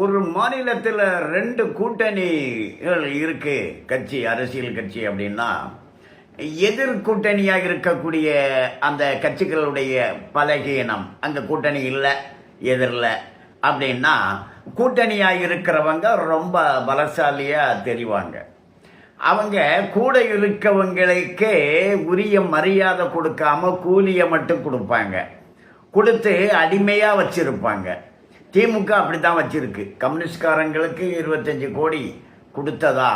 ஒரு மாநிலத்தில் ரெண்டு கூட்டணிகள் இருக்கு. கட்சி அரசியல் கட்சி அப்படின்னா எதிர் கூட்டணியாக இருக்கக்கூடிய அந்த கட்சிகளுடைய பலகீனம். அந்த கூட்டணி இல்லை எதிரில். அப்படின்னா கூட்டணியாக இருக்கிறவங்க ரொம்ப பலசாலியாக தெரிவாங்க. அவங்க கூட இருக்கவங்களுக்கு உரிய மரியாதை கொடுக்காம கூலியை மட்டும் கொடுப்பாங்க. கொடுத்து அடிமையாக வச்சுருப்பாங்க. திமுக அப்படி தான் வச்சிருக்கு. கம்யூனிஸ்ட்காரங்களுக்கு இருபத்தஞ்சி கோடி கொடுத்ததா?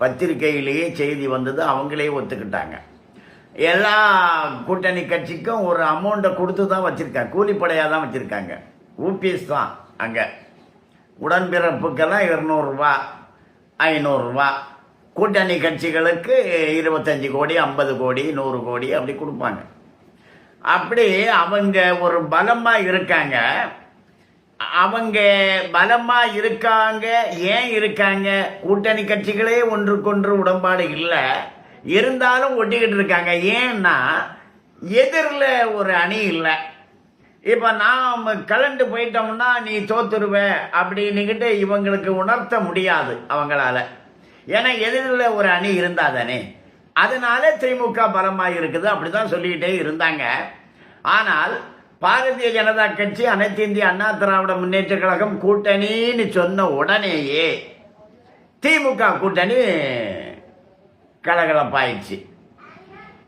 பத்திரிகையிலேயே செய்தி வந்தது அவங்களே ஒத்துக்கிட்டாங்க. எல்லா கூட்டணி கட்சிக்கும் ஒரு அமௌண்ட்டை கொடுத்து தான் வச்சுருக்காங்க. கூலிப்படையாக தான் வச்சுருக்காங்க. ஊபிஎஸ் தான் அங்கே. உடன்பிறப்புக்கெல்லாம் இரநூறுவா ஐநூறுரூவா கூட்டணி கட்சிகளுக்கு இருபத்தஞ்சி கோடி ஐம்பது கோடி நூறு கோடி அப்படி கொடுப்பாங்க. அப்படி அவங்க ஒரு பலமாக இருக்காங்க. அவங்க பலமா இருக்காங்க ஏன் இருக்காங்க? கூட்டணி கட்சிகளே ஒன்றுக்கொன்று உடன்பாடு இல்லை. இருந்தாலும் ஒட்டிக்கிட்டு இருக்காங்க. ஏன்னா எதிரில் ஒரு அணி இல்லை. இப்போ நாம் கலண்டு போயிட்டோம்னா நீ தோத்துருவ அப்படின்னுக்கிட்டு இவங்களுக்கு உணர்த்த முடியாது அவங்களால. ஏன்னா எதிரில் ஒரு அணி இருந்தா தானே. அதனால திமுக பலமாக இருக்குது அப்படிதான் சொல்லிக்கிட்டே இருந்தாங்க. ஆனால் பாரதிய ஜனதா கட்சி அனைத்து இந்திய அண்ணா திராவிட முன்னேற்ற கழகம் கூட்டணின்னு சொன்ன உடனேயே திமுக கூட்டணி கலகலப்பாயிடுச்சு.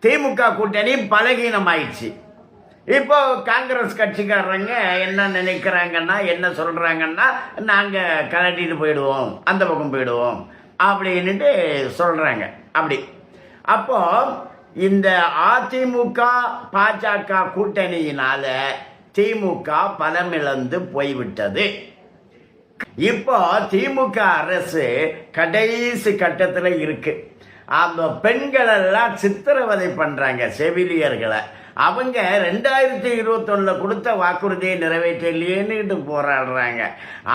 திமுக கூட்டணி பலகீனமாயிடுச்சு. இப்போ காங்கிரஸ் கட்சிக்காரங்க என்ன நினைக்கிறாங்கன்னா என்ன சொல்றாங்கன்னா நாங்கள் கலட்டிட்டு போயிடுவோம் அந்த பக்கம் போயிடுவோம் அப்படின்னுட்டு சொல்றாங்க. அப்படி. அப்போ இந்த அதிமுக பாஜக கூட்டணியினால திமுக பலமிழந்து போய்விட்டது. இப்போ திமுக அரசு கடைசி கட்டத்தில் இருக்கு. அந்த பெண்கள் எல்லாம் சித்திரவதை பண்றாங்க செவிலியர்களை. அவங்க ரெண்டாயிரத்தி இருபத்தொன்னில் கொடுத்த வாக்குறுதியை நிறைவேற்றலையேன்னுட்டு போராடுறாங்க.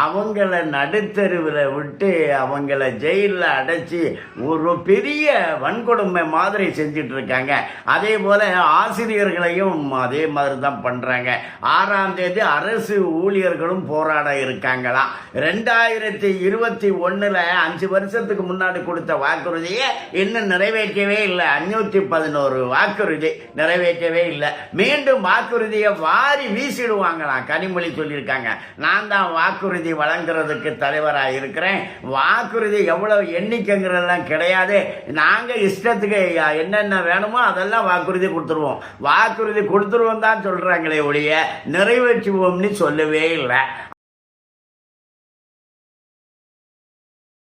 அவங்கள நடுத்தருவில் விட்டு அவங்கள ஜெயிலில் அடைச்சி ஒரு பெரிய வன்கொடுமை மாதிரி செஞ்சுட்டு இருக்காங்க அதே போல் ஆசிரியர்களையும் அதே மாதிரி தான் பண்ணுறாங்க ஆறாம் தேதி அரசு ஊழியர்களும் போராட இருக்காங்களாம் ரெண்டாயிரத்தி இருபத்தி ஒன்றில் அஞ்சு வருஷத்துக்கு முன்னாடி கொடுத்த வாக்குறுதியை இன்னும் நிறைவேற்றவே இல்லை. அஞ்சூற்றி பதினோரு வாக்குறுதி நிறைவேற்றவே இல்லை. மீண்டும் வாக்குறுதியை வாரி வீசிடுவாங்களாம் கனிமொழி சொல்லியிருக்காங்க. நான் தான் வாக்குறுதி வழங்குறதுக்கு தலைவராக இருக்கிறேன். வாக்குறுதி எவ்வளோ எண்ணிக்கைங்கிறதெல்லாம் கிடையாது. நாங்கள் இஷ்டத்துக்கு என்னென்ன வேணுமோ அதெல்லாம் வாக்குறுதி கொடுத்துருவோம். வாக்குறுதி கொடுத்துருவோம் தான் சொல்கிறாங்களே ஒழிய நிறைவேற்றுவோம்னு சொல்லவே இல்லை.